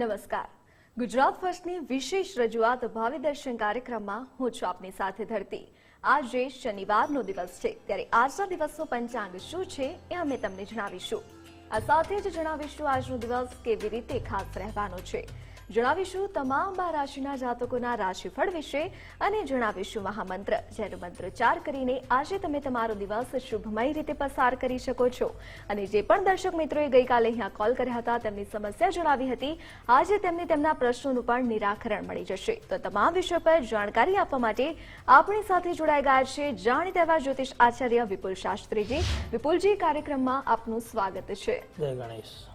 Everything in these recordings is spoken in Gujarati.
નમસ્કાર. ગુજરાત ફર્સ્ટની વિશેષ રજૂઆત ભાવિ દર્શન કાર્યક્રમમાં હું છું આપની સાથે ધરતી. આજે શનિવારનો દિવસ છે, ત્યારે આજના દિવસનો પંચાંગ શું છે એ અમે તમને જણાવીશું. આ સાથે જ જણાવીશું આજનો દિવસ કેવી રીતે ખાસ રહેવાનો છે. જણાવીશું તમામ બાર રાશિના જાતકોના રાશિફળ વિશે અને જણાવીશું મહામંત્ર. જેનો ચાર કરીને આજે તમે તમારો દિવસ શુભમય રીતે પસાર કરી શકો છો. અને જે પણ દર્શક મિત્રોએ ગઈકાલે અહીંયા કોલ કર્યા હતા, તેમની સમસ્યા જણાવી હતી, આજે તેમને તેમના પ્રશ્નોનું પણ નિરાકરણ મળી જશે. તો તમામ વિષયો પર જાણકારી આપવા માટે આપણી સાથે જોડાઈ ગયા છે જાણીતા એવા જ્યોતિષ આચાર્ય વિપુલ શાસ્ત્રીજી. વિપુલજી, કાર્યક્રમમાં આપનું સ્વાગત છે. જય ગણેશ.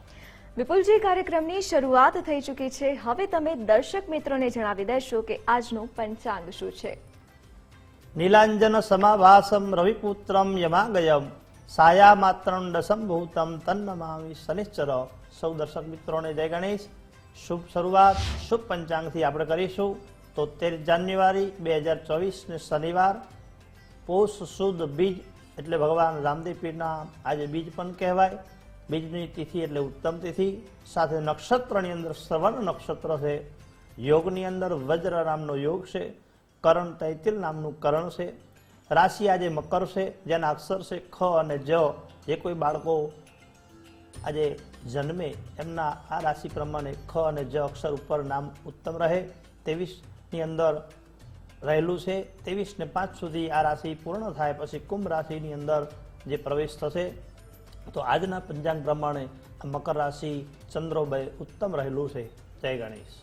વિપુલજી, કાર્યક્રમની શરૂઆત થઈ ચૂકી છે. હવે તમે દર્શક મિત્રોને જણાવી દેશો કે આજનું પંચાંગ શું છે? નીલાંજન સમાભાસમ રવિપુત્રમ યમાગયમ સાયા માત્રંડ સંભૂતમ તન્નમામી શનિશ્ચર સૌ દર્શક મિત્રોને જય ગણેશ। શુભ શરૂઆત, શુભ પંચાંગથી આપણે કરીશું। તોતેર જાન્યુઆરી બે હજાર ચોવીસને શનિવાર। પોષ સુદ બીજ એટલે ભગવાન રામદેવ પીરના આજે બીજ પણ કહેવાય। બીજની તિથિ એટલે ઉત્તમ તિથિ, સાથે નક્ષત્રની અંદર શ્રવણ નક્ષત્ર છે, યોગની અંદર વજ્ર નામનો યોગ છે, કરણ તૈતિલ નામનું કરણ છે, રાશિ આજે મકર છે, જેના અક્ષર છે ખ અને જ. જે કોઈ બાળકો આજે જન્મે, એમના આ રાશિ પ્રમાણે ખ અને જ અક્ષર ઉપર નામ ઉત્તમ રહે. તેવીસની અંદર રહેલું છે ત્રેવીસ પાંચ સુધી આ રાશિ પૂર્ણ થાય, પછી કુંભ રાશિની અંદર જે પ્રવેશ થશે તો આજના પંચાંગ પ્રમાણે મકર રાશિ ચંદ્રોબય ઉત્તમ રહેલું છે. જય ગણેશ.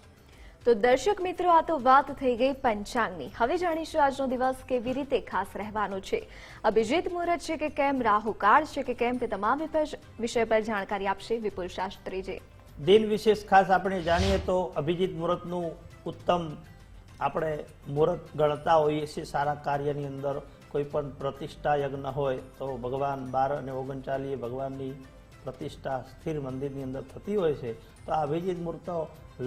તો દર્શક મિત્રો આ તો વાત થઈ ગઈ પંચાંગની. હવે જાણીશું આજનો દિવસ કેવી રીતે ખાસ રહેવાનો છે. અભિજીત મુહૂર્ત છે કે કેમ રાહુ કાળ છે કે કેમ તે તમામ વિષય પર જાણકારી આપશે વિપુલ શાસ્ત્રીજી. દિન વિશેષ ખાસ આપણે જાણીએ તો અભિજીત મુહૂર્તનું ઉત્તમ આપણે મુહૂર્ત ગણતા હોઈએ છીએ સારા કાર્યની અંદર. કોઈ પણ પ્રતિષ્ઠા યજ્ઞ હોય તો ભગવાન બાર અને ઓગણચાલીએ ભગવાનની પ્રતિષ્ઠા સ્થિર મંદિરની અંદર થતી હોય છે, તો આ અભિજીત મૂર્તો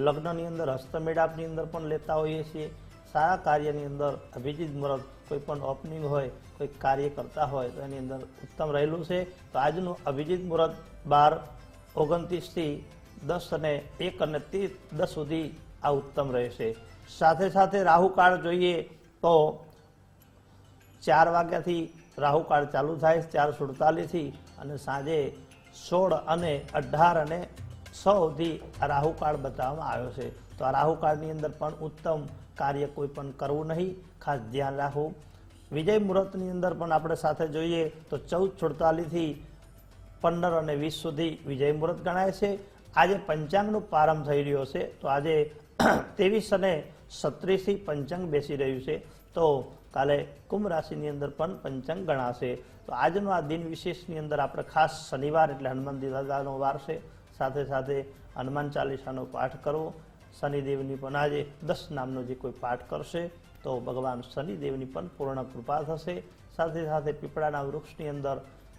લગ્નની અંદર, હસ્તમેળાપની અંદર પણ લેતા હોઈએ છીએ. સારા કાર્યની અંદર અભિજીત મુહૂર્ત કોઈ પણ ઓપનિંગ હોય, કોઈ કાર્ય કરતા હોય, તો એની અંદર ઉત્તમ રહેલું છે. તો આજનું અભિજીત મુહૂર્ત બાર, ઓગણત્રીસથી દસ અને એક અને ત્રીસ દસ સુધી આ ઉત્તમ રહેશે. સાથે સાથે રાહુકાળ જોઈએ તો ચાર વાગ્યાથી રાહુકાળ ચાલુ થાય, ચાર સુડતાલીસથી અને સાંજે સોળ અને અઢાર અને સૌથી આ રાહુકાળ બતાવવામાં આવ્યો છે. તો આ રાહુકાળની અંદર પણ ઉત્તમ કાર્ય કોઈ પણ કરવું નહીં. ખાસ ધ્યાન રાખવું. વિજય મુહૂર્તની અંદર પણ આપણે સાથે જોઈએ તો ચૌદ સુડતાલીસથી પંદર અને વીસ સુધી વિજય મુહૂર્ત ગણાય છે. આજે પંચાંગનો પ્રારંભ થઈ રહ્યો છે. તો આજે ત્રેવીસ અને સત્રીસથી પંચાંગ બેસી રહ્યું છે. તો કાલે કુંભ રાશિની અંદર પણ પંચંગ ગણાશે. તો આજનો આ દિન વિશેષની અંદર આપણે ખાસ શનિવાર એટલે હનુમાન દાદાનો વાર છે. સાથે સાથે હનુમાન ચાલીસાનો પાઠ કરવો. શનિદેવની પણ આજે દસ નામનો જે કોઈ પાઠ કરશે, તો ભગવાન શનિદેવની પણ પૂર્ણ કૃપા થશે. સાથે સાથે પીપળાના વૃક્ષની અંદર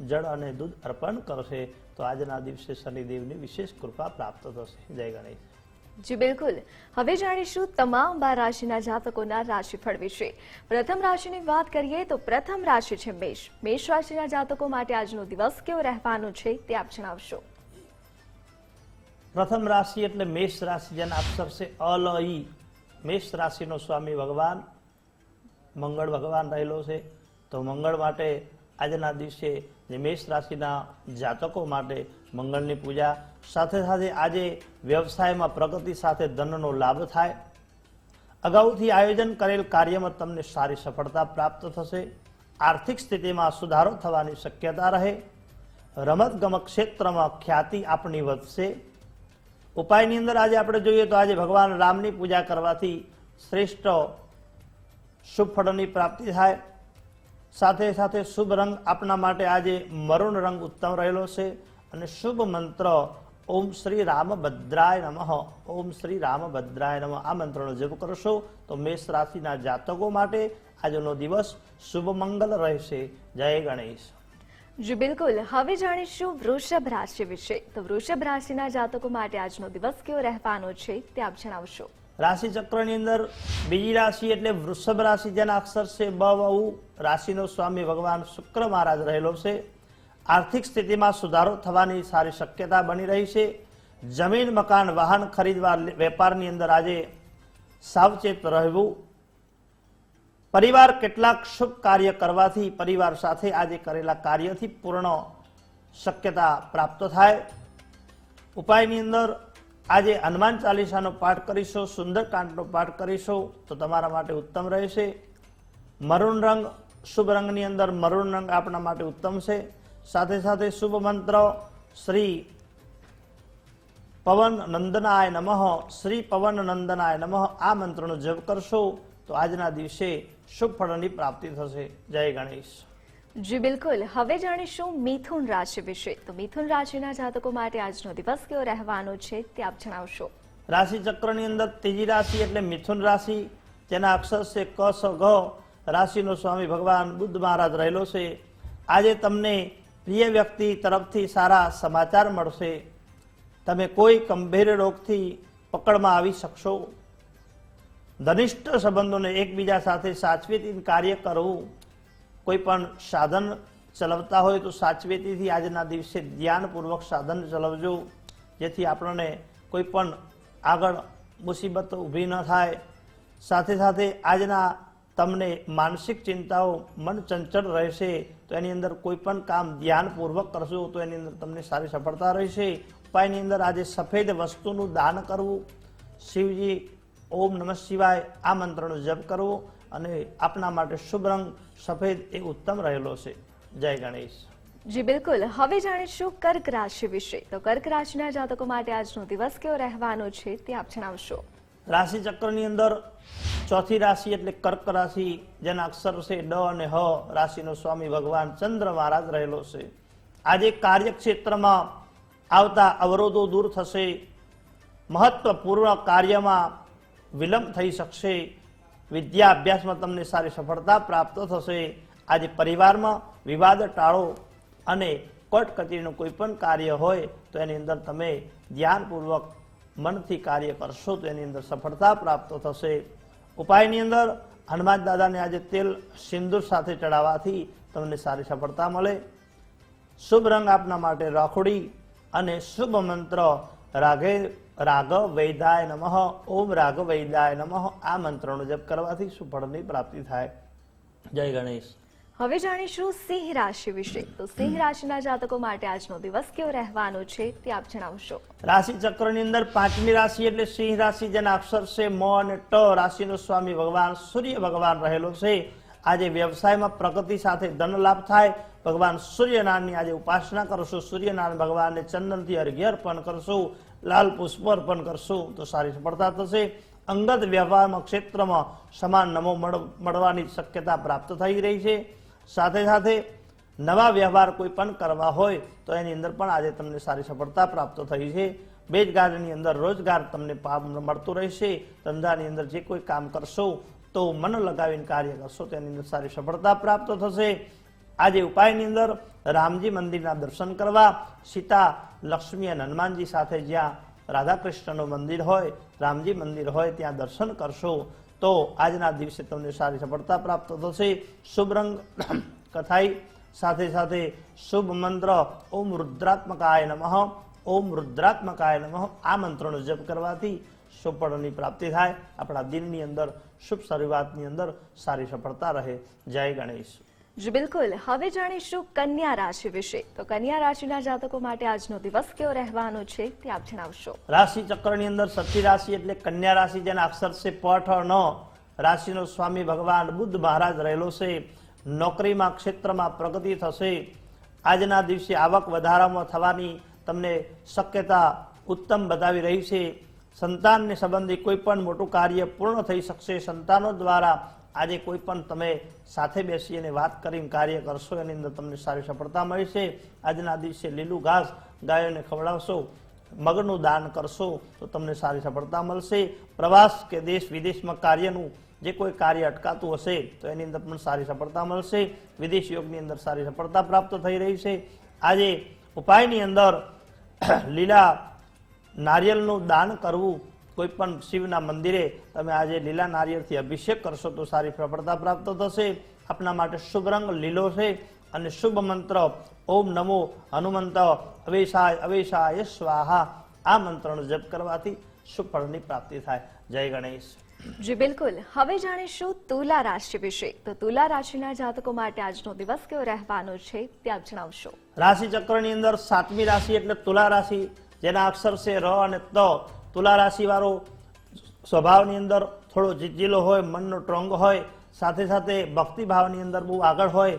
જળ અને દૂધ અર્પણ કરશે, તો આજના દિવસે શનિદેવની વિશેષ કૃપા પ્રાપ્ત થશે. જય ગણેશ. જી, બિલકુલ. હવે જાણીશું તમામ બાર રાશિના જાતકોના રાશિફળ વિશે. પ્રથમ રાશિની વાત કરીએ તો પ્રથમ રાશિ છે મેષ. મેષ રાશિના જાતકો માટે આજનો દિવસ કેવો રહેવાનો છે તે આપ જણાવશો. પ્રથમ રાશિ એટલે મેષ રાશિ જેના અક્ષર છે અલ મેષ રાશિનો સ્વામી ભગવાન, મંગળ ભગવાન રહેલો છે. તો મંગળ માટે આજના દિવસે મેષ રાશિના જાતકો માટે મંગળની પૂજા સાથે સાથે આજે વ્યવસાયમાં પ્રગતિ સાથે ધનનો લાભ થાય. અગાઉથી આયોજન કરેલ કાર્યમાં તમને સારી સફળતા પ્રાપ્ત થશે. આર્થિક સ્થિતિમાં સુધારો થવાની શક્યતા રહે. રમતગમત ક્ષેત્રમાં ખ્યાતિ આપણી વધશે. ઉપાયની અંદર આજે આપણે જોઈએ તો આજે ભગવાન રામની પૂજા કરવાથી શ્રેષ્ઠ શુભ પ્રાપ્તિ થાય. સાથે સાથે શુભ રંગ આપણા માટે આજે મરૂન રંગ ઉત્તમ રહેલો છે. અને શુભ મંત્ર ઓમ શ્રી રામભદ્રાય નમઃ. ઓમ શ્રી રામભદ્રાય નમઃ. આ મંત્રનો જપ કરશો તો મેષ રાશિના જાતકો માટે આજનો દિવસ શુભ મંગલ રહેશે. જય ગણેશ. જી બિલકુલ. હવે જાણીશું વૃષભ રાશિ વિશે. તો વૃષભ રાશિના જાતકો માટે આજનો દિવસ કેવો રહેવાનો છે તે આપ જણાવશો. રાશિ ચક્રની અંદર બીજી રાશિ એટલે વૃષભ રાશિ જેના અક્ષર છે બ રાશિનો સ્વામી ભગવાન શુક્ર મહારાજ રહેલો છે. આર્થિક સ્થિતિમાં સુધારો થવાની સારી શક્યતા બની રહી છે. જમીન, મકાન, વાહન ખરીદવા વેપારની અંદર આજે સાવચેત રહેવું. પરિવાર કેટલાક શુભ કાર્ય કરવાથી પરિવાર સાથે આજે કરેલા કાર્યથી પૂર્ણ શક્યતા પ્રાપ્ત થાય. ઉપાયની અંદર આજે હનુમાન ચાલીસાનો પાઠ કરીશો, સુંદરકાંડનો પાઠ કરીશો, તો તમારા માટે ઉત્તમ રહેશે. મરૂન રંગ, શુભ રંગની અંદર મરૂન રંગ આપણા માટે ઉત્તમ છે. સાથે સાથે શુભ મંત્ર શ્રી પવન નંદનાય નમઃ શ્રી પવન નંદનાય નમઃ. આ મંત્રનો જપ કરશો તો આજના દિવસે શુભ ફળની પ્રાપ્તિ થશે. જય ગણેશ. જી બિલકુલ. હવે જાણીશું મિથુન રાશિ વિશે. તો મિથુન રાશિના જાતકો માટે આજનો દિવસ કેવો રહેવાનો છે તે આપ જણાવશો. રાશિ ચક્રની અંદર ત્રીજી રાશિ એટલે મિથુન રાશિ જેના અક્ષર છે ક સ ગ રાશિનો સ્વામી ભગવાન બુદ્ધ મહારાજ રહેલો છે. આજે તમને પ્રિય વ્યક્તિ તરફથી સારા સમાચાર મળશે. તમે કોઈ ગંભીર રોગથી પકડમાં આવી શકશો. ધનિષ્ઠ સંબંધોને એકબીજા સાથે સાચવીથી કાર્ય કરવું. કોઈ પણ સાધન ચલાવતા હોય તો સાચવેતીથી આજના દિવસે ધ્યાનપૂર્વક સાધન ચલાવજો. જેથી આપણને કોઈ પણ આગળ મુસીબત ઊભી ન થાય. સાથે સાથે આજના તમને માનસિક ચિંતાઓ મન ચંચળ રહેશે, તો એની અંદર કોઈ પણ કામ ધ્યાનપૂર્વક કરશો, તો એની અંદર તમને સારી સફળતા રહેશે. ઉપાયની અંદર આજે સફેદ વસ્તુનું દાન કરવું. શિવજી, ઓમ નમઃ શિવાય, આ મંત્રનો જપ કરવો અને આપના માટે શુભ રંગ સફેદ એ ઉત્તમ રહેલો છે. જય ગણેશ. જી, બિલકુલ. હવે જાણીશું કર્ક રાશિ વિશે. તો કર્ક રાશિના જાતકો માટે આજનો દિવસ કેવો રહેવાનો છે તે આપ જણાવશો. રાશિ ચક્રની અંદર ચોથી રાશિ એટલે કર્ક રાશિ, જેના અક્ષર છે ડ અને હ. રાશિનો સ્વામી ભગવાન ચંદ્ર મહારાજ રહેલો છે. આજે કાર્યક્ષેત્રમાં આવતા અવરોધો દૂર થશે. મહત્વપૂર્ણ કાર્યમાં વિલંબ થઈ શકશે. વિદ્યા અભ્યાસમાં તમને સારી સફળતા પ્રાપ્ત થશે. આજે પરિવારમાં વિવાદ, ટાળો અને કોર્ટ કચેરીનું કોઈ પણ કાર્ય હોય તો એની અંદર તમે ધ્યાનપૂર્વક મનથી કાર્ય કરશો તો એની અંદર સફળતા પ્રાપ્ત થશે. ઉપાયની અંદર હનુમાન દાદાને આજે તેલ સિંદૂર સાથે ચડાવવાથી તમને સારી સફળતા મળે. શુભ રંગ આપના માટે રાખોડી અને શુભ મંત્ર રાગે રાઘ વૈદાય નમઃ, ઓમ રાઘ વૈદાય નમઃ, આ મંત્રનો જપ કરવાથી સુફળની પ્રાપ્તિ થાય. જય ગણેશ. હવે જાણીશું સિંહ રાશિ વિશે. તો સિંહ રાશિના જાતકો માટે આજનો દિવસ કેવો રહેવાનો છે તે આપ જણાવશો. રાશિ ચક્રની અંદર પાંચમી રાશિ એટલે સિંહ રાશિ જેના અક્ષર છે મ અને ટ રાશિનો સ્વામી ભગવાન સૂર્ય ભગવાન રહેલો છે. આજે વ્યવસાયમાં પ્રગતિ સાથે ધન લાભ થાય. ભગવાન સૂર્યનારાયણની આજે ઉપાસના કરશો. સૂર્યનારાયણ ભગવાનને ચંદનથી અર્ઘ્ય અર્પણ કરશો. લાલ પુષ્પ અર્પણ કરશો. તો સારી સફળતા થશે. અંગત વ્યવહારમાં ક્ષેત્રમાં સમાન નમો મળ- મળવાની શક્યતા પ્રાપ્ત થઈ રહી છે. સાથે સાથે નવા વ્યવહાર કોઈ પણ કરવા હોય તો એની અંદર પણ આજે તમને સારી સફળતા પ્રાપ્ત થઈ છે. બેજગારની અંદર રોજગાર તમને મળતો રહેશે. ધંધાની અંદર જે કોઈ કામ કરશો તો મન લગાવીને કાર્ય કરશો તેની અંદર સારી સફળતા પ્રાપ્ત થશે. આજે ઉપાયની અંદર રામજી મંદિરના દર્શન કરવા સીતા, લક્ષ્મી અને હનુમાનજી સાથે જ્યાં રાધા કૃષ્ણનું મંદિર હોય, રામજી મંદિર હોય, ત્યાં દર્શન કરશો. તો આજના દિવસે તમને સારી સફળતા પ્રાપ્ત થશે. શુભ રંગ કથાઈ, સાથે સાથે શુભ મંત્ર, ઓમ રુદ્રાત્મકાય નમઃ, ઓમ રુદ્રાત્મકાય નમઃ, આ મંત્રનો જપ કરવાથી શુભ પ્રાપ્તિ થાય. આપણા દિનની અંદર, શુભ શરૂઆતની અંદર સારી સફળતા રહે. જય ગણેશ. જી બિલકુલ. હવે જાણીશું કન્યા રાશિ વિશે. તો કન્યા રાશિના જાતકો માટે આજનો દિવસ કેવો રહેવાનો છે તે આપ જણાવશો. રાશિ ચક્રની અંદર સતી રાશિ એટલે કન્યા રાશિ, જેના અક્ષર છે પઠ ન. રાશિનો સ્વામી ભગવાન બુદ્ધ મહારાજ રહેલો છે. નોકરીમાં, ક્ષેત્રમાં પ્રગતિ થશે. આજના દિવસે આવક વધારામાં થવાની તમને શક્યતા ઉત્તમ બતાવી રહી છે. સંતાનને સંબંધી કોઈ પણ મોટું કાર્ય પૂર્ણ થઈ શકશે. સંતાનો દ્વારા આજે કોઈ પણ તમે સાથે બેસી અને વાત કરીને કાર્ય કરશો, એની અંદર તમને સારી સફળતા મળશે આજના દિવસે લીલું ઘાસ ગાયોને ખવડાવશો, મગનું દાન કરશો, તો તમને સારી સફળતા મળશે. પ્રવાસ કે દેશ વિદેશમાં કાર્યનું જે કોઈ કાર્ય અટકાતું હશે, તો એની અંદર પણ સારી સફળતા મળશે. વિદેશ યોગની અંદર સારી સફળતા પ્રાપ્ત થઈ રહી છે. આજે ઉપાયની અંદર લીલા નારિયેલનું દાન કરવું કોઈ પણ શિવના મંદિરે તમે આજે લીલા નારિયેળથી અભિષેક કરશો તો સારી સફળતા પ્રાપ્ત થશે. આપના માટે શુભ રંગ લીલો છે અને શુભ મંત્ર ઓમ નમો હનુમંત અવેશાય અવેશાય સ્વાહા. આ મંત્રનો જપ કરવાથી સુફળની પ્રાપ્તિ થાય. જય ગણેશ. જી બિલકુલ. હવે જાણીશું તુલા રાશિ વિશે. તો તુલા રાશિના જાતકો માટે આજનો દિવસ કેવો રહેવાનો છે તે આપ જણાવશો. રાશિ ચક્રની અંદર સાતમી રાશિ એટલે તુલા રાશિ જેના અક્ષર છે ર અને ત. તુલા રાશિવાળો સ્વભાવની અંદર થોડો જીજીલો હોય, મનનો ટ્રોંગ હોય, સાથે સાથે ભક્તિભાવની અંદર બહુ આગળ હોય,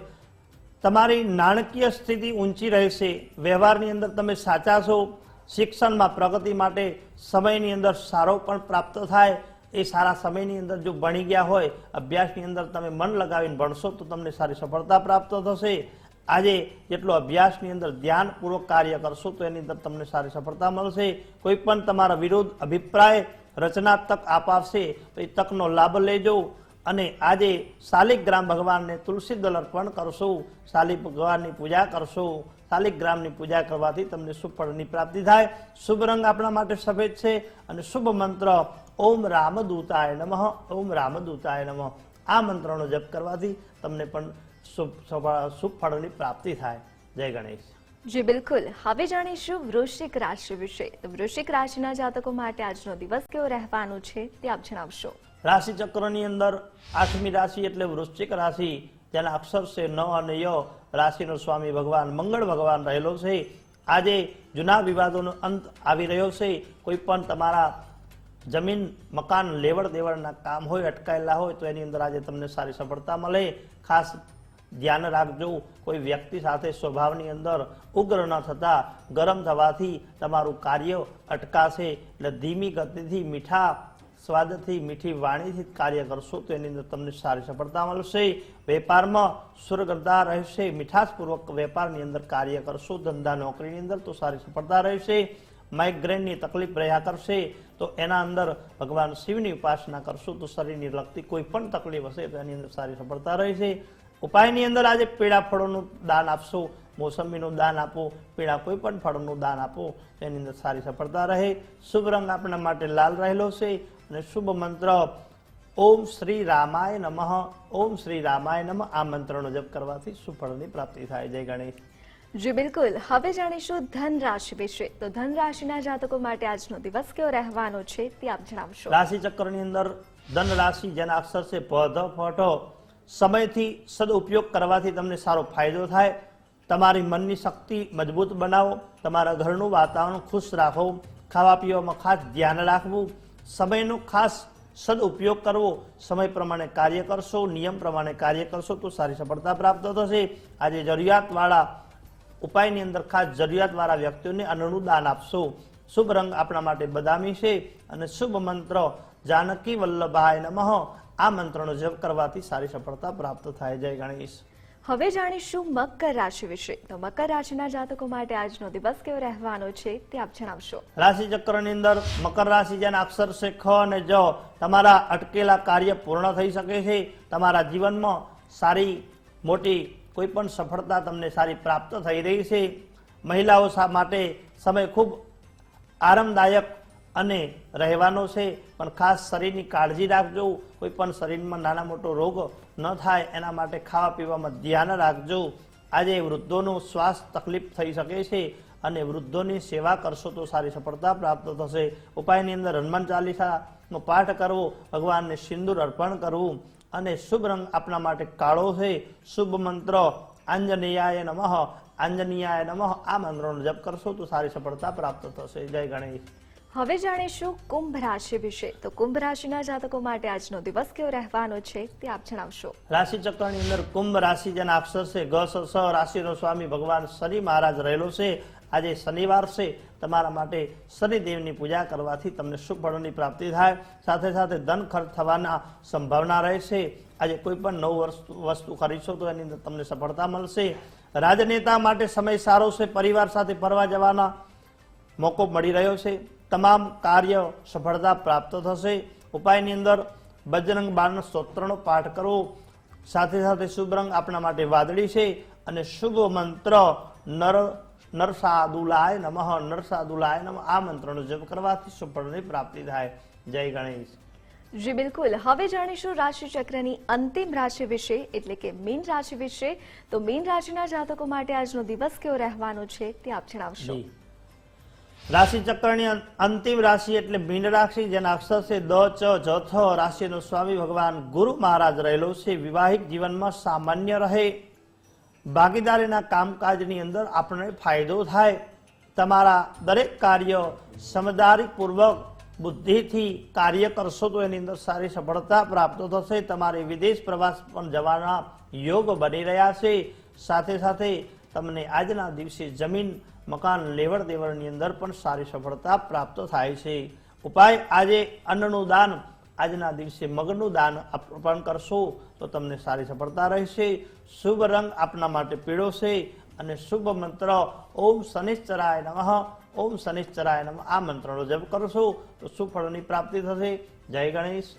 તમારી નાણાકીય સ્થિતિ ઊંચી રહેશે. વ્યવહારની અંદર તમે સાચા છો. શિક્ષણમાં પ્રગતિ માટે સમયની અંદર સારો પણ પ્રાપ્ત થાય. એ સારા સમયની અંદર જો ભણી ગયા હોય, અભ્યાસની અંદર તમે મન લગાવીને ભણશો, તો તમને સારી સફળતા પ્રાપ્ત થશે. આજે જેટલો અભ્યાસની અંદર ધ્યાનપૂર્વક કાર્ય કરશો તો એની અંદર તમને સારી સફળતા મળશે. કોઈ પણ તમારા વિરોધ, અભિપ્રાય રચનાત્મક તક આપશે તો એ તકનો લાભ લેજો અને આજે શાલિગ્રામ ભગવાનને તુલસી દળ અર્પણ કરશો. શાલિક ભગવાનની પૂજા કરશો. શાલિગ્રામની પૂજા કરવાથી તમને સુફળની પ્રાપ્તિ થાય. શુભ રંગ આપણા માટે સફેદ છે અને શુભ મંત્ર ઓમ રામદૂતાય નમઃ, ઓમ રામદૂતાય નમઃ. આ મંત્રનો જપ કરવાથી તમને પણ શુભ ફળની પ્રાપ્તિ થાય. જય ગણેશ. જી બિલકુલ. હવે જાણીશું વૃશ્ચિક રાશિ વિશે. તો વૃશ્ચિક રાશિના જાતકો માટે આજનો દિવસ કેવો રહેવાનો છે તે આપ જણાવશો. રાશિ ચક્રની અંદર આઠમી રાશિ એટલે વૃશ્ચિક રાશિ જેના અક્ષર છે ન અને ય રાશિનો સ્વામી ભગવાન મંગળ ભગવાન રહેલો છે. આજે જૂના વિવાદોનો અંત આવી રહ્યો છે. કોઈ પણ તમારા જમીન મકાન લેવડ દેવડના કામ હોય અટકાયેલા હોય તો એની અંદર આજે તમને સારી સફળતા મળે. ખાસ ધ્યાન રાખજો. કોઈ વ્યક્તિ સાથે સ્વભાવની અંદર ઉગ્ર ન થતા ગરમ થવાથી તમારું કાર્ય અટકાશે. એટલે ધીમી ગતિથી, મીઠા સ્વાદથી, મીઠી વાણીથી કાર્ય કરશો તો એની અંદર તમને સારી સફળતા મળશે. વેપારમાં સુરગતા રહેશે. મીઠાશપૂર્વક વેપારની અંદર કાર્ય કરશો. ધંધા નોકરીની અંદર તો સારી સફળતા રહેશે. માઇગ્રેનની તકલીફ રહ્યા કરશે તો એના અંદર ભગવાન શિવની ઉપાસના કરશો તો શરીરની લગતી કોઈ પણ તકલીફ હશે તો એની અંદર સારી સફળતા રહેશે. ઉપાયની અંદર આજે પીળા ફળોનું દાન આપશો મોસંબીનું દાન આપો પીળા કોઈ પણ ફળોનું દાન આપો એની અંદર સારી સફળતા રહે. શુભ રંગ આપણા માટે લાલ રહેલો છે અને શુભ મંત્ર ઓમ શ્રી રામાય નમઃ ઓમ શ્રી રામાય નમઃ. આ મંત્રનો જપ કરવાથી સુફળની પ્રાપ્તિ થાય. જય ગણેશ. જી બિલકુલ. હવે જાણીશું ધન રાશિ વિશે. તો ધન રાશિના જાતકો માટે આજનો દિવસ કેવો રહેવાનો છે તે આપ જણાવશો. રાશિ ચક્રની અંદર ધન રાશિ જેના અક્ષર છે પધ ફોટો સમયથી સદુપયોગ કરવાથી તમને સારો ફાયદો થાય. તમારી મનની શક્તિ મજબૂત બનાવો. તમારા ઘરનું વાતાવરણ ખુશ રાખો. ખાવા પીવામાં ખાસ ધ્યાન રાખવું. સમયનો ખાસ સદુપયોગ કરવો. સમય પ્રમાણે કાર્ય કરશો, નિયમ પ્રમાણે કાર્ય કરશો તો સારી સફળતા પ્રાપ્ત થશે. આજે જરૂરિયાતવાળા ઉપાયની અંદર ખાસ જરૂરિયાતવાળા વ્યક્તિઓને અન્નનું દાન આપશો. શુભ રંગ આપણા માટે બદામી છે અને શુભ મંત્ર, જાનકી વલ્લભાય નમઃ. આ મંત્રનો જપ કરવાથી સારી સફળતા પ્રાપ્ત થાય. જય ગણેશ. હવે જાણીશું મકર રાશિ વિશે. તો મકર રાશિના જાતકો માટે આજનો દિવસ કેવો રહેવાનો છે તે આપ જણાવશો. રાશિ ચક્રની અંદર મકર રાશિ જેના અક્ષર છે ખ અને જ તમારા અટકેલા કાર્ય પૂર્ણ થઈ શકે છે. તમારા જીવનમાં સારી મોટી કોઈ પણ સફળતા તમને સારી પ્રાપ્ત થઈ રહી છે. મહિલાઓ માટે સમય ખૂબ આરામદાયક અને રહેવાનો છે, પણ ખાસ શરીરની કાળજી રાખજો. કોઈ પણ શરીરમાં નાના મોટો રોગ ન થાય, એના માટે ખાવા પીવામાં ધ્યાન રાખજો. આજે વૃદ્ધોનો શ્વાસ તકલીફ થઈ શકે છે અને વૃદ્ધોની સેવા કરશો તો સારી સફળતા પ્રાપ્ત થશે. ઉપાયની અંદર હનુમાન ચાલીસાનો પાઠ કરવો, ભગવાનને સિંદૂર અર્પણ કરવું અને શુભ રંગ આપણા માટે કાળો છે. શુભ મંત્ર, આંજનેયાય નમઃ આંજનેયાય નમઃ. આ મંત્રનો જપ કરશો તો સારી સફળતા પ્રાપ્ત થશે. જય ગણેશ. હવે જાણીશું કુંભ રાશિ વિશે. તો કુંભ રાશિના જાતકો માટે આજનો દિવસ કેવો રહેવાનો છે તે આપ જણાવશો. રાશિ ચક્રની અંદર કુંભ રાશિ જેના અક્ષર છે ગ સ સ રાશિનો સ્વામી ભગવાન શનિ મહારાજ રહેલો છે. આજે શનિવાર છે. તમારા માટે શનિદેવની પૂજા કરવાથી તમને શુભ ફળોની પ્રાપ્તિ થાય. સાથે સાથે ધન ખર્ચ થવાના સંભાવના રહેશે આજે કોઈ પણ નવું વસ્તુ વસ્તુ ખરીદશો તો એની અંદર તમને સફળતા મળશે. રાજનેતા માટે સમય સારો છે. પરિવાર સાથે ફરવા જવાના મોકો મળી રહ્યો છે. તમામ કાર્ય સફળતા પ્રાપ્ત થશે. ઉપાયની અંદર બજરંગ બાળનો સ્તોત્રનો પાઠ કરવો. સાથે સાથે શુભ રંગ આપણા માટે વાદળી છે અને શુભ મંત્ર નર નરસાદુલાય નમઃ નરસાદુલાય નમ. આ મંત્રનો જપ કરવાથી સુફળની પ્રાપ્તિ થાય. જય ગણેશ. જી બિલકુલ. હવે જાણીશું રાશિ ચક્રની અંતિમ રાશિ વિશે એટલે કે મીન રાશિ વિશે. તો મીન રાશિના જાતકો માટે આજનો દિવસ કેવો રહેવાનો છે તે આપ જણાવશો. રાશિ ચક્રની અંતિમ રાશિ એટલે મીન રાશિ, જેના અક્ષર છે દ, ચ, જ, થ રાશિનો સ્વામી ભગવાન ગુરુ મહારાજ રહેલો છે. વિવાહિક જીવનમાં સામાન્ય રહે. ભાગીદારીના કામકાજની અંદર આપણને ફાયદો થાય. તમારા દરેક કાર્ય સમજદારીપૂર્વક, બુદ્ધિથી કાર્ય કરશો તો એની અંદર સારી સફળતા પ્રાપ્ત થશે. તમારે વિદેશ પ્રવાસ પણ જવાના યોગ બની રહ્યા છે. સાથે સાથે તમને આજના દિવસે જમીન મકાન લેવડ દેવડની અંદર પણ સારી સફળતા પ્રાપ્ત થાય છે. ઉપાય, આજે અન્નનું દાન, આજના દિવસે મગનું દાન અર્પણ કરશો તો તમને સારી સફળતા રહેશે. શુભ રંગ આપના માટે પીળો છે અને શુભ મંત્ર, ઓમ શનિશ્ચરાય નમઃ, ઓમ શનિશ્ચરાય નમઃ આ મંત્રનો જપ કરશો તો સુફળની પ્રાપ્તિ થશે. જય ગણેશ.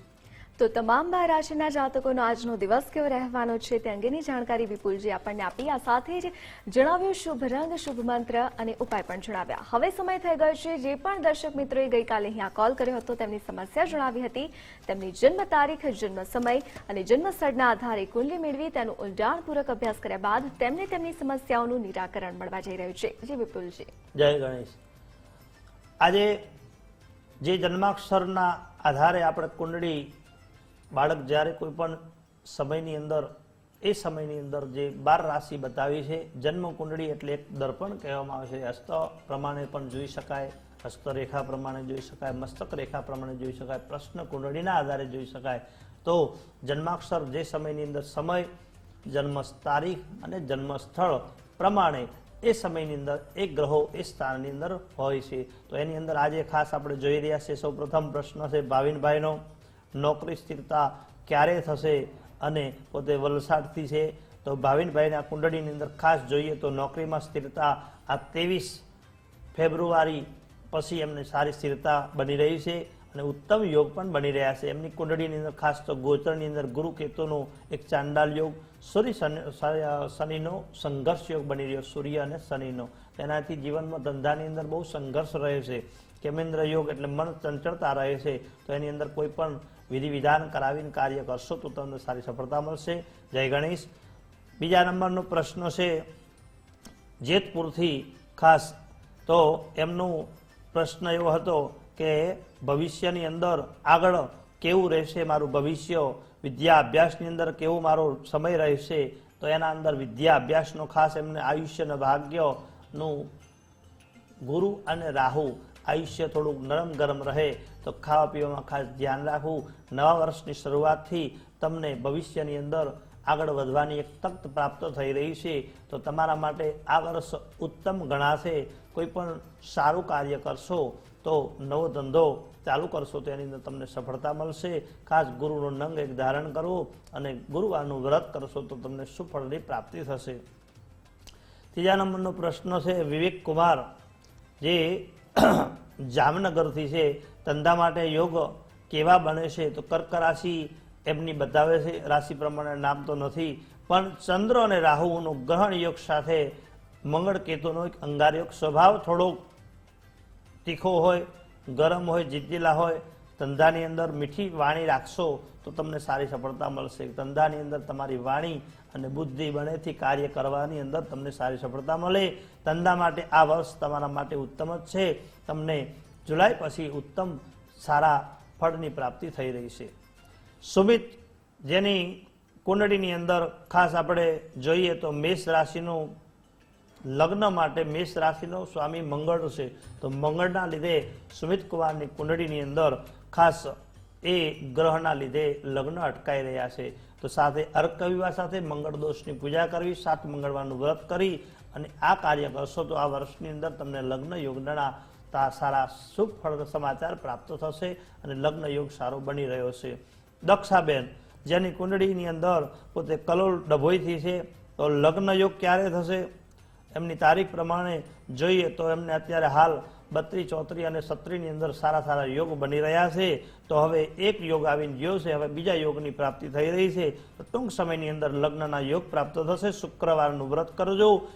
તો તમામ બાર રાશિના જાતકોનો આજનો દિવસ કેવો રહેવાનો છે તે અંગેની જાણકારી વિપુલજી આપણને આપી. આ સાથે જ જણાવ્યું, શુભ રંગ, શુભ મંત્ર અને ઉપાય પણ જણાવ્યા. હવે સમય થઈ ગયો છે. જે પણ દર્શક મિત્રોએ ગઈકાલે અહીંયા કોલ કર્યો હતો તેમની સમસ્યા જણાવી હતી. તેમની જન્મ તારીખ, જન્મ સમય અને જન્મ સ્થળના આધારે કુંડલી મેળવી તેનો ઊંડાણપૂર્વક અભ્યાસ કર્યા બાદ તેમને તેમની સમસ્યાઓનું નિરાકરણ મળવા જઈ રહ્યું છે. જી વિપુલજી. જય ગણેશ. આજે જે જન્માક્ષરના આધારે આપણે કુંડળી બાળક જ્યારે કોઈ પણ સમયની અંદર, એ સમયની અંદર જે બાર રાશિ બતાવી છે જન્મ કુંડળી એટલે એક દર્પણ કહેવામાં આવે છે. હસ્ત પ્રમાણે પણ જોઈ શકાય, હસ્તરેખા પ્રમાણે જોઈ શકાય, મસ્તક રેખા પ્રમાણે જોઈ શકાય, પ્રશ્ન કુંડળીના આધારે જોઈ શકાય. તો જન્માક્ષર જે સમયની અંદર સમય જન્મ તારીખ અને જન્મ સ્થળ પ્રમાણે એ સમયની અંદર, એ ગ્રહો એ સ્થાનની અંદર હોય છે. તો એની અંદર આજે ખાસ આપણે જોઈ રહ્યા છીએ. સૌ પ્રથમ પ્રશ્ન છે ભાવિનભાઈનો. નોકરી સ્થિરતા ક્યારે થશે અને પોતે વલસાડથી છે, તો ભાવિનભાઈના કુંડળીની અંદર ખાસ જોઈએ તો નોકરીમાં સ્થિરતા આ ત્રેવીસ ફેબ્રુઆરી પછી એમને સારી સ્થિરતા બની રહી છે અને ઉત્તમ યોગ પણ બની રહ્યા છે. એમની કુંડળીની અંદર ખાસ તો ગોચરની અંદર ગુરુ કેતુનો એક ચાંડાલ યોગ સૂર્ય શનિ શનિનો સંઘર્ષ યોગ બની રહ્યો, સૂર્ય અને શનિનો. તેનાથી જીવનમાં ધંધાની અંદર બહુ સંઘર્ષ રહે છે. કેમેન્દ્ર યોગ એટલે મન ચંચળતા રહે છે. તો એની અંદર કોઈ પણ વિધિ વિધાન કરાવીને કાર્ય કરશો તો તમને સારી સફળતા મળશે. જય ગણેશ. બીજા નંબરનો પ્રશ્ન છે જેતપુરથી ખાસ. તો એમનું પ્રશ્ન એવો હતો કે ભવિષ્યની અંદર આગળ કેવું રહેશે મારું ભવિષ્ય? વિદ્યા અભ્યાસની અંદર કેવો મારો સમય રહેશે? તો એના અંદર વિદ્યા અભ્યાસનો ખાસ એમને આયુષ્યનો અને ભાગ્યનું ગુરુ અને રાહુ આયુષ્ય થોડુંક નરમ ગરમ રહે, તો ખાવા પીવામાં ખાસ ધ્યાન રાખવું. નવા વર્ષની શરૂઆતથી તમને ભવિષ્યની અંદર આગળ વધવાની એક તક પ્રાપ્ત થઈ રહી છે. તો તમારા માટે આ વર્ષ ઉત્તમ ગણાશે. કોઈ પણ સારું કાર્ય કરશો તો નવો ધંધો ચાલુ કરશો, તો એની અંદર તમને સફળતા મળશે. ખાસ ગુરુનો નંગ એક ધારણ કરવો અને ગુરુવારનું વ્રત કરશો, તો તમને સુફળની પ્રાપ્તિ થશે. ત્રીજા નંબરનો પ્રશ્ન છે વિવેક કુમાર, જે જામનગરથી છે, ધંધા માટે યોગ કેવા બને છે તો કર્ક રાશિ એમની બતાવે છે. રાશિ પ્રમાણે નામ તો નથી, પણ ચંદ્ર અને રાહુનો ગ્રહણ યોગ સાથે મંગળ કેતુનો એક અંગાર યોગ સ્વભાવ થોડોક તીખો હોય, ગરમ હોય, જીતેલા હોય, ધંધાની અંદર મીઠી વાણી રાખશો તો તમને સારી સફળતા મળશે. ધંધાની અંદર તમારી વાણી અને બુદ્ધિ બનેથી કાર્ય કરવાની અંદર તમને સારી સફળતા મળે. ધંધા માટે આ વર્ષ તમારા માટે ઉત્તમ જ છે. તમને જુલાઈ પછી ઉત્તમ સારા ફળની પ્રાપ્તિ થઈ રહી છે. સુમિત, જેની કુંડળીની અંદર ખાસ આપણે જોઈએ તો મેષ રાશિનું લગ્ન માટે મેષ રાશિનો સ્વામી મંગળ છે. તો મંગળના લીધે સુમિત કુમારની કુંડળીની અંદર ખાસ એ ગ્રહના લીધે લગ્ન અટકાઈ રહ્યા છે. તો સાથે અર્ક વિવાહ સાથે મંગળ દોષની પૂજા કરવી, સાત મંગળવારનું વ્રત કરી અને આ કાર્ય કરશો તો આ વર્ષની અંદર તમને લગ્ન યોગના તા સારા શુભ ફળ સમાચાર પ્રાપ્ત થશે અને લગ્ન યોગ સારો બની રહ્યો છે. દક્ષાબેન, જેની કુંડળીની અંદર પોતે કલોલ ડભોઈથી છે, તો લગ્ન યોગ ક્યારે થશે? એમની તારીખ પ્રમાણે જોઈએ તો એમને અત્યારે હાલ બત્રી ચોત્રી અને સત્રીની અંદર સારા સારા યોગ બની રહ્યા છે. તો હવે એક યોગ આવીને ગયો છે, હવે બીજા યોગની પ્રાપ્તિ થઈ રહી છે. તો ટૂંક સમયની અંદર લગ્નના યોગ પ્રાપ્ત થશે. શુક્રવારનું વ્રત કરજો.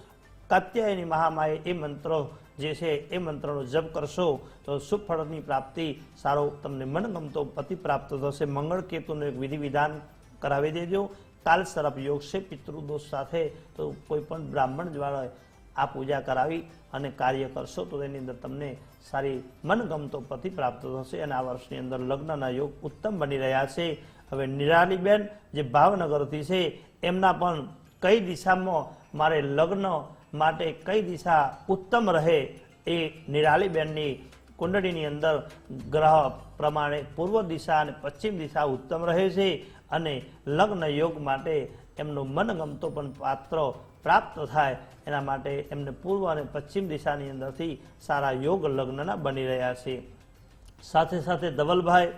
કાત્યાયની મહામાએ એ મંત્ર જે છે, એ મંત્રનો જપ કરશો તો સુફળની પ્રાપ્તિ સારો તમને મનગમતો પતિ પ્રાપ્ત થશે. મંગળ કેતુનું એક વિધિ વિધાન કરાવી દેજો. કાલ સરપ યોગ છે, પિતૃદોષ સાથે. તો કોઈ પણ બ્રાહ્મણ દ્વારા આ પૂજા કરાવી અને કાર્ય કરશો તો તેની અંદર તમને સારી મનગમતો પતિ પ્રાપ્ત થશે અને આ વર્ષની અંદર લગ્નના યોગ ઉત્તમ બની રહ્યા છે. હવે નિરાલીબેન જે ભાવનગરથી છે, એમના પણ કઈ દિશામાં મારે લગ્ન માટે કઈ દિશા ઉત્તમ રહે એ નિરાલીબેનની કુંડળીની અંદર ગ્રહ પ્રમાણે પૂર્વ દિશા અને પશ્ચિમ દિશા ઉત્તમ રહે છે અને લગ્ન યોગ માટે એમનો મનગમતો પણ પાત્ર પ્રાપ્ત થાય એના માટે એમને પૂર્વ અને પશ્ચિમ દિશાની અંદરથી સારા યોગ લગ્નના બની રહ્યા છે. સાથે સાથે ધવલભાઈ,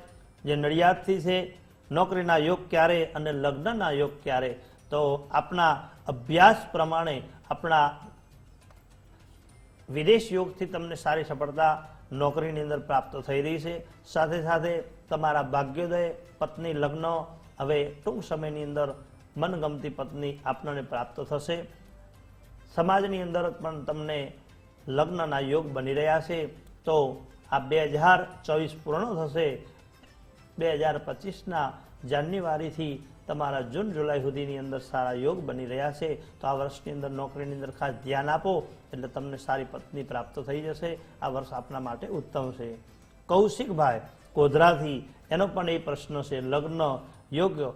જે નડિયાદથી છે, નોકરીના યોગ ક્યારે અને લગ્નના યોગ ક્યારે? તો આપણા અભ્યાસ પ્રમાણે આપણા વિદેશ યોગથી તમને સારી સફળતા નોકરીની અંદર પ્રાપ્ત થઈ રહી છે. સાથે સાથે તમારા ભાગ્યોદય, પત્ની લગ્ન, હવે ટૂંક સમયની અંદર મનગમતી પત્ની આપનાને પ્રાપ્ત થશે. સમાજની અંદર પણ તમને લગ્નના યોગ બની રહ્યા છે. તો આ બે હજાર ચોવીસ પૂર્ણ થશે. બે હજાર પચીસના જાન્યુઆરીથી તમારા જૂન જુલાઈ સુધીની અંદર સારા યોગ બની રહ્યા છે. તો આ વર્ષની અંદર નોકરીની અંદર ખાસ ધ્યાન આપો, એટલે તમને સારી પત્ની પ્રાપ્ત થઈ જશે. આ વર્ષ આપના માટે ઉત્તમ છે. કૌશિકભાઈ કોધરાથી એનો પણ એ પ્રશ્ન છે, લગ્ન યોગ્ય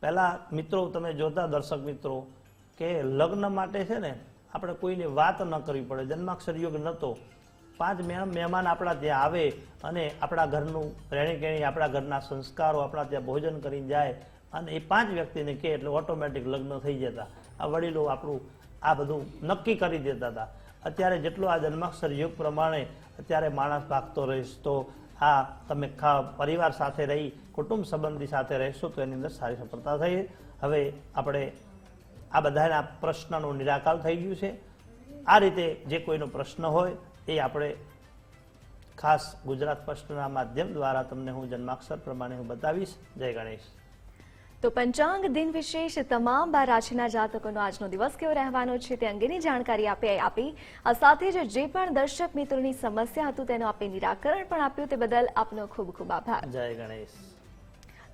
પહેલા મિત્રો, તમે જોતા દર્શક મિત્રો, કે લગ્ન માટે છે ને, આપણે કોઈને વાત ન કરવી પડે. જન્માક્ષર યોગ નહોતો પાંચ મહે- મહેમાન આપણા ત્યાં આવે અને આપણા ઘરનું રહેણી કહેણી આપણા ઘરના સંસ્કારો, આપણા ત્યાં ભોજન કરીને જાય અને એ પાંચ વ્યક્તિને કહે એટલે ઓટોમેટિક લગ્ન થઈ જતા. આ વડીલો આપણું, આ બધું નક્કી કરી દેતા હતા. અત્યારે જેટલો આ જન્માક્ષર યુગ પ્રમાણે અત્યારે માણસ ભાગતો રહીશ તો આ તમે પરિવાર સાથે રહી, કુટુંબ સંબંધી સાથે રહેશો તો એની અંદર સારી સફળતા થઈ. હવે આપણે આ બધાના પ્રશ્નનું નિરાકાર થઈ ગયું છે. આ રીતે જે કોઈનો પ્રશ્ન હોય એ આપણે ખાસ ગુજરાત પ્રશ્નના માધ્યમ દ્વારા તમને હું જન્માક્ષર પ્રમાણે હું બતાવીશ. જય ગણેશ. તો પંચાંગ દિન વિશેષ તમામ બાર રાશિના જાતકોનો આજનો દિવસ કેવો રહેવાનો છે તે અંગેની જાણકારી આપે આપી, આ સાથે જ જે પણ દર્શક મિત્રોની સમસ્યા હતું તેનું આપે નિરાકરણ પણ આપ્યું તે બદલ આપનો ખૂબ ખૂબ આભાર. જય ગણેશ.